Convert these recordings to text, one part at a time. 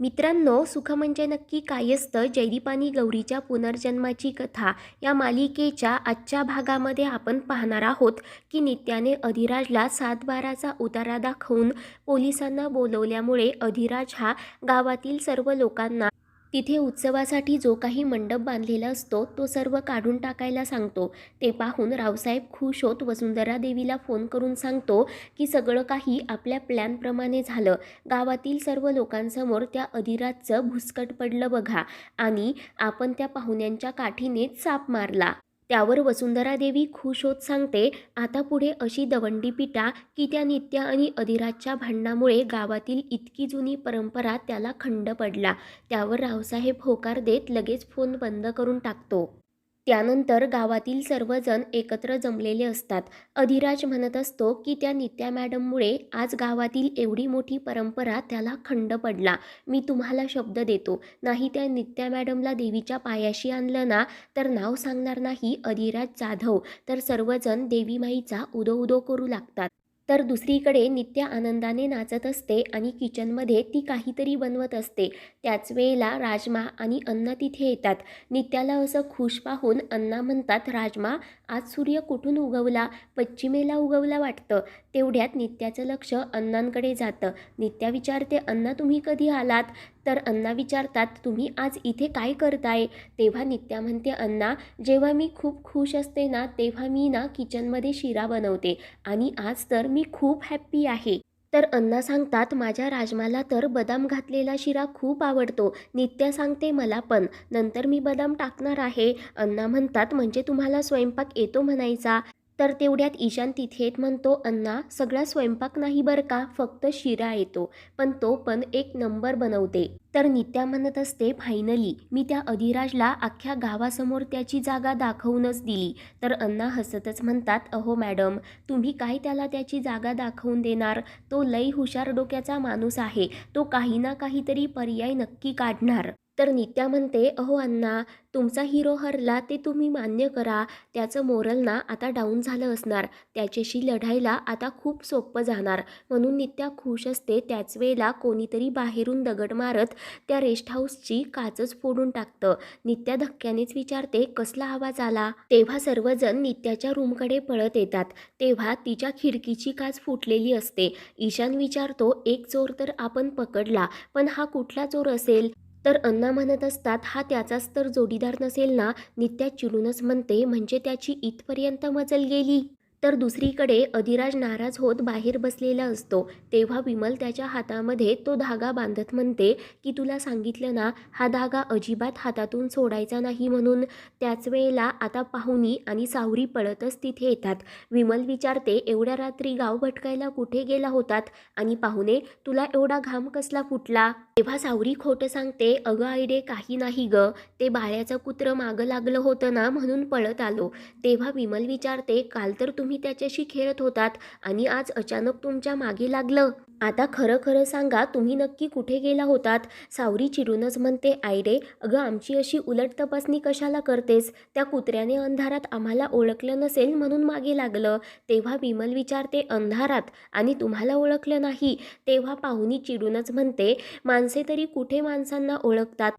मित्रांनो सुख म्हणजे नक्की काय असतं जयदीपानी गौरीच्या पुनर्जन्माची कथा या मालिकेच्या आजच्या भागामध्ये आपण पाहणार आहोत की नित्याने अधिराजला सातबाराचा उतारा दाखवून पोलिसांना बोलवल्यामुळे अधिराज हा गावातील सर्व लोकांना तिथे उत्सवासाठी जो काही मंडप बांधलेला असतो तो सर्व काढून टाकायला सांगतो. ते पाहून रावसाहेब खुश होत वसुंधरा देवीला फोन करून सांगतो की सगळं काही आपल्या प्लॅनप्रमाणे झालं. गावातील सर्व लोकांसमोर त्या अधिराजचं भुसकट पडलं बघा. आणि आपण त्या पाहुण्यांच्या काठीनेच साप मारला. त्यावर वसुंधरा देवी खुश होत सांगते आता पुढे अशी दवंडी पिटा की त्या नित्या आणि अधिराजच्या भांडणामुळे गावातील इतकी जुनी परंपरा त्याला खंड पडला. त्यावर रावसाहेब होकार देत लगेच फोन बंद करून टाकतो. त्यानंतर गावातील सर्वजण एकत्र जमलेले असतात. अधिराज म्हणत असतो की त्या नित्या मॅडममुळे आज गावातील एवढी मोठी परंपरा त्याला खंड पडला. मी तुम्हाला शब्द देतो. नाही त्या नित्या मॅडमला देवीच्या पायाशी आणलं ना तर नाव सांगणार नाही अधिराज जाधव. तर सर्वजण देवीमाईचा उदो उदो करू लागतात. तर दुसरीकडे नित्या आनंदाने नाचत असते आणि किचनमध्ये ती काहीतरी बनवत असते. त्याच वेळेला राजमा आणि अण्णा तिथे येतात. नित्याला असं खुश पाहून अण्णा म्हणतात राजमा आज सूर्य कुठून उगवला? पश्चिमेला उगवला वाटतं. तेवढ्यात नित्याचं लक्ष अण्णांकडे जातं. नित्या विचारते अण्णा तुम्ही कधी आलात? तर अण्णा विचारतात तुम्ही आज इथे काय करताय? तेव्हा नित्या म्हणते अण्णा जेव्हा मी खूप खुश असते ना तेव्हा मी ना किचनमध्ये शिरा बनवते आणि आज तर मी खूप हॅप्पी आहे. तर अण्णा सांगतात माझ्या राजमाला तर बदाम घातलेला शिरा खूप आवडतो. नित्या सांगते मला पण. नंतर मी बदाम टाकणार आहे. अण्णा म्हणतात म्हणजे तुम्हाला स्वयंपाक येतो म्हणायचा. तर तेवढ्यात ईशान तिथेत म्हणतो अण्णा सगळा स्वयंपाक नाही बरं का? फक्त शिरा येतो. पण तो पण एक नंबर बनवते. तर नित्या म्हणत असते फायनली मी त्या अधिराजला अख्ख्या गावासमोर त्याची जागा दाखवूनच दिली. तर अण्णा हसतच म्हणतात अहो मॅडम तुम्ही काय त्याला त्याची जागा दाखवून देणार? तो लई हुशार डोक्याचा माणूस आहे. तो काही ना काहीतरी पर्याय नक्की काढणार. तर नित्या म्हणते अहो अण्णा तुमचा हिरो हरला ते तुम्ही मान्य करा. त्याचं मोरल ना आता डाऊन झालं असणार. त्याच्याशी लढायला आता खूप सोपं जाणार. म्हणून नित्या खुश असते. त्याच वेळेला कोणीतरी बाहेरून दगड मारत त्या रेस्ट हाऊसची काचच फोडून टाकतं. नित्या धक्क्यानेच विचारते कसला आवाज आला? तेव्हा सर्वजण नित्याच्या रूमकडे पळत येतात. तेव्हा तिच्या खिडकीची काच फुटलेली असते. ईशान विचारतो एक चोर तर आपण पकडला पण हा कुठला चोर असेल? तर अण्णा म्हणत असतात हा त्याचाच तर जोडीदार नसेल ना? नित्या चिडूनच म्हणते म्हणजे त्याची इथपर्यंत मजल गेली? तर दुसरीकडे अधिराज नाराज होत बाहेर बसलेला असतो. तेव्हा विमल त्याच्या हातामध्ये तो धागा बांधत म्हणते की तुला सांगितलं ना हा धागा अजिबात हातातून सोडायचा नाही म्हणून. त्याच वेळेला आता पाहुणी आणि सावरी पळतच तिथे येतात. विमल विचारते एवढ्या रात्री गाव भटकायला कुठे गेला होतात? आणि पाहुणे तुला एवढा घाम कसला फुटला? तेव्हा सावरी खोटं सांगते अगं आईडे काही नाही ग. ते बाळ्याचं कुत्रं मागं लागलं होतं ना म्हणून पळत आलो. तेव्हा विमल विचारते काल तर तुम्ही त्याच्याशी खेळत होतात आणि आज अचानक तुमच्या मागे लागलं? आता खरं खरं सांगा तुम्ही नक्की कुठे गेला होतात? सावरी चिडूनच म्हणते आयरे अगं आमची अशी उलट तपासणी कशाला करतेस? त्या कुत्र्याने अंधारात आम्हाला ओळखलं नसेल म्हणून मागे लागलं. तेव्हा विमल विचारते अंधारात? आणि तुम्हाला ओळखलं नाही? तेव्हा पाहुणी चिडूनच म्हणते माणसे तरी कुठे माणसांना ओळखतात?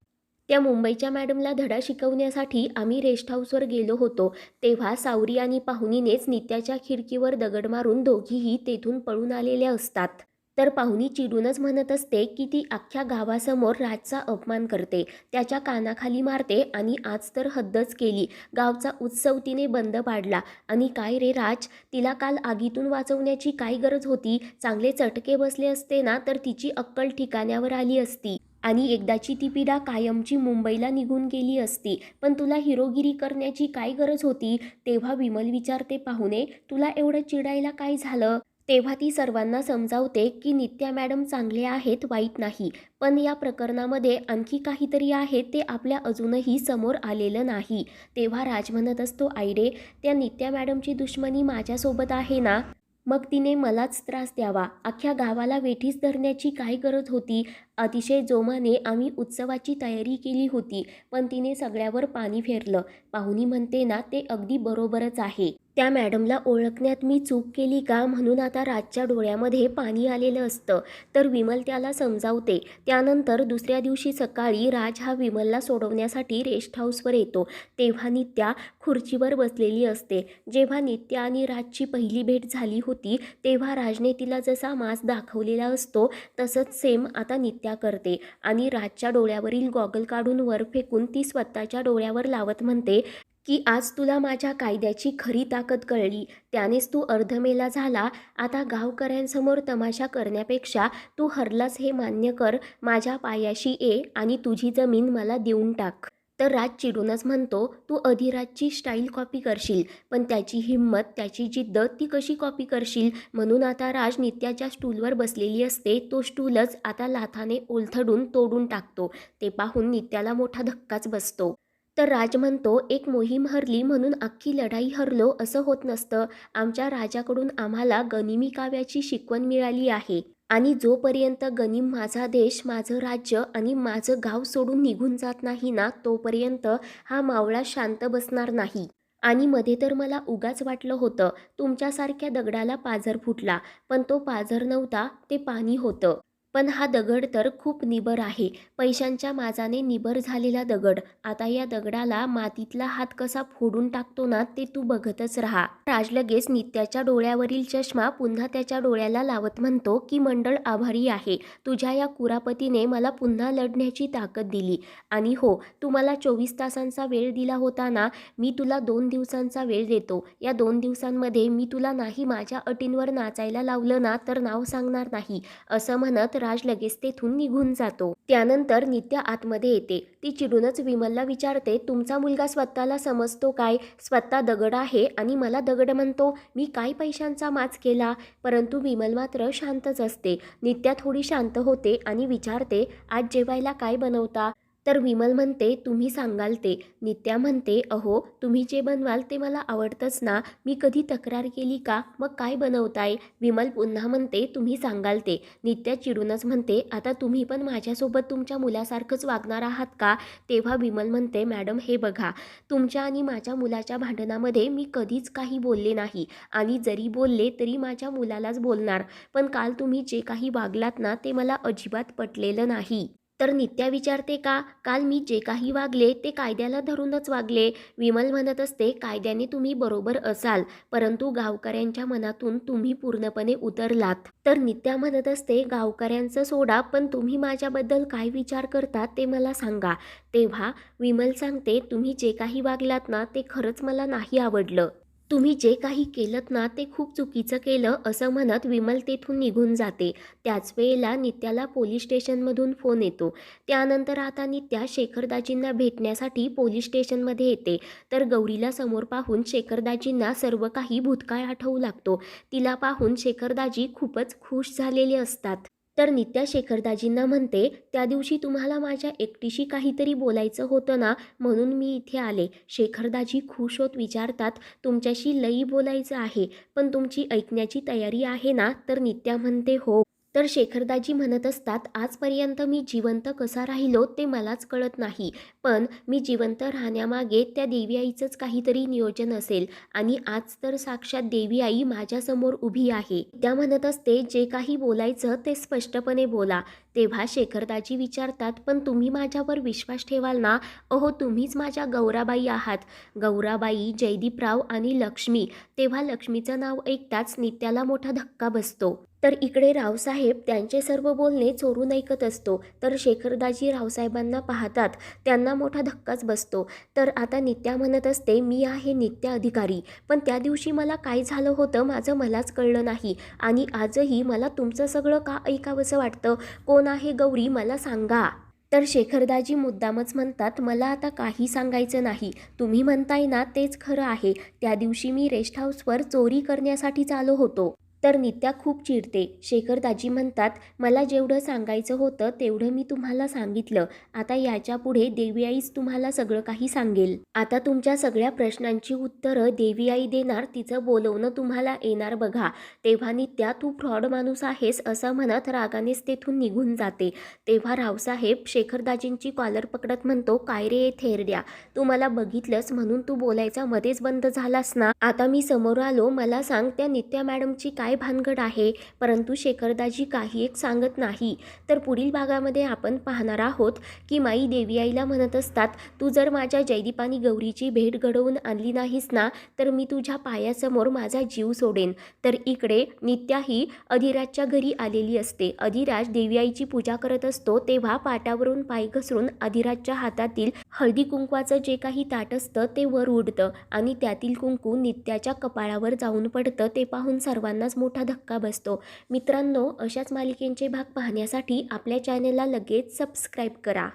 त्या मुंबईच्या मॅडमला धडा शिकवण्यासाठी आम्ही रेस्ट हाऊसवर गेलो होतो. तेव्हा सावरी आणि पाहुणीनेच नित्याच्या खिडकीवर दगड मारून दोघीही तेथून पळून आलेल्या असतात. तर पाहुणी चिडूनच म्हणत असते की ती अख्ख्या गावासमोर राजचा अपमान करते. त्याच्या कानाखाली मारते आणि आज तर हद्दच केली. गावचा उत्सव तिने बंद पाडला. आणि काय रे राज तिला काल आगीतून वाचवण्याची काय गरज होती? चांगले चटके बसले असते ना तर तिची अक्कल ठिकाण्यावर आली असती. आणि एकदाची ती पिढा कायमची मुंबईला निघून गेली असती. पण तुला हिरोगिरी करण्याची काय गरज होती? तेव्हा विमल विचारते पाहुणे तुला एवढं चिडायला काय झालं? तेव्हा ती सर्वांना समजावते की नित्या मॅडम चांगले आहेत वाईट नाही. पण या प्रकरणामध्ये आणखी काहीतरी आहे ते आपल्या अजूनही समोर आलेलं नाही. तेव्हा राज म्हणत असतो आयडे त्या नित्या मॅडमची दुश्मनी माझ्यासोबत आहे ना? मग तिने मलाच त्रास द्यावा. अख्ख्या गावाला वेठीस धरण्याची काय गरज होती? अतिशय जोमाने आम्ही उत्सवाची तयारी केली होती पण तिने सगळ्यावर पाणी फेरलं. पाहुणी म्हणते ना ते अगदी बरोबरच आहे. त्या मॅडमला ओळखण्यात मी चूक केली का म्हणून आता राजच्या डोळ्यामध्ये पाणी आलेलं असतं. तर विमल त्याला समजावते. त्यानंतर दुसऱ्या दिवशी सकाळी राज हा विमलला सोडवण्यासाठी रेस्ट हाऊसवर येतो. तेव्हा नित्या खुर्चीवर बसलेली असते. जेव्हा नित्या आणि राजची पहिली भेट झाली होती तेव्हा राजने तिला जसा मास दाखवलेला असतो तसंच सेम आता नित्या करते आणि राजच्या डोळ्यावरील गॉगल काढून वर फेकून ती स्वतःच्या डोळ्यावर लावत म्हणते की आज तुला माझ्या कायद्याची खरी ताकद कळली. त्यानेच तू अर्धमेला झाला. आता गावकऱ्यांसमोर तमाशा करण्यापेक्षा तू हरलास हे मान्य कर. माझ्या पायाशी ये आणि तुझी जमीन मला देऊन टाक. तर राज चिडूनच म्हणतो तू अधिराजची स्टाईल कॉपी करशील पण त्याची हिंमत त्याची जिद्द ती कशी कॉपी करशील? म्हणून आता राज नित्याच्या स्टूलवर बसलेली असते. तो स्टूलच आता लाथाने ओलथडून तोडून टाकतो. ते पाहून नित्याला मोठा धक्काच बसतो. तर राज म्हणतो एक मोहीम हरली म्हणून अख्खी लढाई हरलो असं होत नसतं. आमच्या राजाकडून आम्हाला गनिमी काव्याची शिकवण मिळाली आहे. आणि जोपर्यंत गनिम माझा देश माझं राज्य आणि माझं गाव सोडून निघून जात नाही ना तोपर्यंत हा मावळा शांत बसणार नाही. आणि मध्ये तर मला उगाच वाटलं होतं तुमच्यासारख्या दगडाला पाझर फुटला पण तो पाझर नव्हता ते पाणी होतं. पण हा दगड तर खूप निबर आहे. पैशांच्या माजाने निबर झालेला दगड. आता या दगडाला मातीतला हात कसा फोडून टाकतो ना ते तू बघतच राहा. राज लगेच नित्याच्या डोळ्यावरील चष्मा पुन्हा त्याच्या डोळ्याला लावत म्हणतो की मंडळ आभारी आहे. तुझ्या या कुरापतीने मला पुन्हा लढण्याची ताकद दिली. आणि हो तू मला चोवीस तासांचा वेळ दिला होता ना मी तुला दोन दिवसांचा वेळ देतो. या दोन दिवसांमध्ये मी तुला नाही माझ्या अटींवर नाचायला लावलं ना तर नाव सांगणार नाही. असं म्हणत राज लगेच तेथून निघून जातो. त्यानंतर नित्या आतमध्ये येते. ती चिडूनच विमलला विचारते तुमचा मुलगा स्वतःला समजतो काय? स्वतः दगड आहे आणि मला दगड म्हणतो. मी काय पैशांचा माच केला? परंतु विमल मात्र शांतच असते. नित्या थोडी शांत होते आणि विचारते आज जेवायला काय बनवता? तर विमल म्हणते तुम्ही सांगाल ते. नित्या म्हणते अहो तुम्ही जे बनवाल ते मला आवडतंच ना. मी कधी तक्रार केली का? मग काय बनवताय? विमल पुन्हा म्हणते तुम्ही सांगाल ते. नित्या चिडूनच म्हणते आता तुम्ही पण माझ्यासोबत तुमच्या मुलासारखंच वागणार आहात का? तेव्हा विमल म्हणते मॅडम हे बघा. तुमच्या आणि माझ्या मुलाच्या भांडणामध्ये मी कधीच काही बोलले नाही. आणि जरी बोलले तरी माझ्या मुलालाच बोलणार. पण काल तुम्ही जे काही वागलात ना ते मला अजिबात पटलेलं नाही. तर नित्या विचारते का काल मी जे काही वागले ते कायद्याला धरूनच वागले. विमल म्हणत असते कायद्याने तुम्ही बरोबर असाल परंतु गावकऱ्यांच्या मनातून तुम्ही पूर्णपणे उतरलात. तर नित्या म्हणत असते गावकऱ्यांचं सोडा पण तुम्ही माझ्याबद्दल काय विचार करता ते मला सांगा. तेव्हा विमल सांगते तुम्ही जे काही वागलात ना ते खरंच मला नाही आवडलं. तुम्ही जे काही केलं ना ते खूप चुकीचं केलं असं म्हणत विमल तेथून निघून जाते. त्याच वेळेला नित्याला पोलीस स्टेशनमधून फोन येतो. त्यानंतर आता नित्या शेखरदाजींना भेटण्यासाठी पोलीस स्टेशनमध्ये येते. तर गौरीला समोर पाहून शेखरदाजींना सर्व काही भूतकाळ आठवू लागतो. तिला पाहून शेखरदाजी खूपच खुश झालेले असतात. तर नित्या शेखरदाजींना म्हणते त्या दिवशी तुम्हाला माझ्या एकटीशी काहीतरी बोलायचं होतं ना म्हणून मी इथे आले. शेखरदाजी खुश होत विचारतात तुमच्याशी लई बोलायचं आहे पण तुमची ऐकण्याची तयारी आहे ना? तर नित्या म्हणते हो. तर शेखरदाजी म्हणत असतात आजपर्यंत मी जिवंत कसा राहिलो ते मलाच कळत नाही. पण मी जिवंत राहण्यामागे त्या देवी आईचंच काहीतरी नियोजन असेल आणि आज तर साक्षात देवी आई माझ्यासमोर उभी आहे. त्या म्हणत असते जे काही बोलायचं ते स्पष्टपणे बोला. तेव्हा शेखरदाजी विचारतात पण तुम्ही माझ्यावर विश्वास ठेवाल ना? अहो तुम्हीच माझ्या गौराबाई आहात. गौराबाई जयदीपराव आणि लक्ष्मी तेव्हा लक्ष्मीचं नाव ऐकताच नित्याला मोठा धक्का बसतो. तर इकडे रावसाहेब त्यांचे सर्व बोलणे चोरून ऐकत असतो. तर शेखरदाजी रावसाहेबांना पाहतात त्यांना मोठा धक्काच बसतो. तर आता नित्या म्हणत असते मी आहे नित्या अधिकारी पण त्या दिवशी मला काय झालं होतं माझं मलाच कळलं नाही आणि आजही मला तुमचं सगळं का ऐकावंसं वाटतं? कोण आहे गौरी मला सांगा. तर शेखरदाजी मुद्दामच म्हणतात मला आता काही सांगायचं नाही. तुम्ही म्हणताय ना तेच खरं आहे. त्या दिवशी मी रेस्ट हाऊसवर चोरी करण्यासाठीच आलो होतो. तर नित्या खूप चिडते. शेखर दाजी म्हणतात मला जेवढं सांगायचं होतं तेवढं मी तुम्हाला सांगितलं. आता याच्यापुढे देवी आईच तुम्हाला सगळं काही सांगेल. आता तुमच्या सगळ्या प्रश्नांची उत्तरं देवी आई देणार तिचं बोलवणं तुम्हाला येणार बघा. तेव्हा नित्या तू फ्रॉड माणूस आहेस असं म्हणत रागानेच तेथून निघून जाते. तेव्हा रावसाहेब शेखरदाजींची कॉलर पकडत म्हणतो काय रे थेरड्या तू मला बघितलंस म्हणून तू बोलायचा मध्येच बंद झालास ना? आता मी समोर आलो मला सांग त्या नित्या मॅडमची काय भानगड आहे. परंतु शेखरदाजी काही एक सांगत नाही. तर पुढील भागामध्ये आपण पाहणार आहोत की माई देवी आईला म्हणत असतात तू जर माझ्या जयदीपानी गौरीची भेट घडवून आणली नाहीस ना तर मी तुझ्या पायासमोर माझा जीव सोडेन तर इकडे नित्या ही अधिराजच्या घरी आलेली असते. अधिराज देवी आईची पूजा करत असतो तेव्हा पाटावरून पाय घसरून अधिराजच्या हातातील हळदी कुंकवाचं जे काही ताट असतं ते वर उडतं आणि त्यातील कुंकू नित्याच्या कपाळावर जाऊन पडतं ते पाहून सर्वांनाच मोठा धक्का बसतो. मित्रांनो अशाच मालिकेंचे भाग पाहण्यासाठी आपल्या चॅनेलला लगेच सबस्क्राईब करा.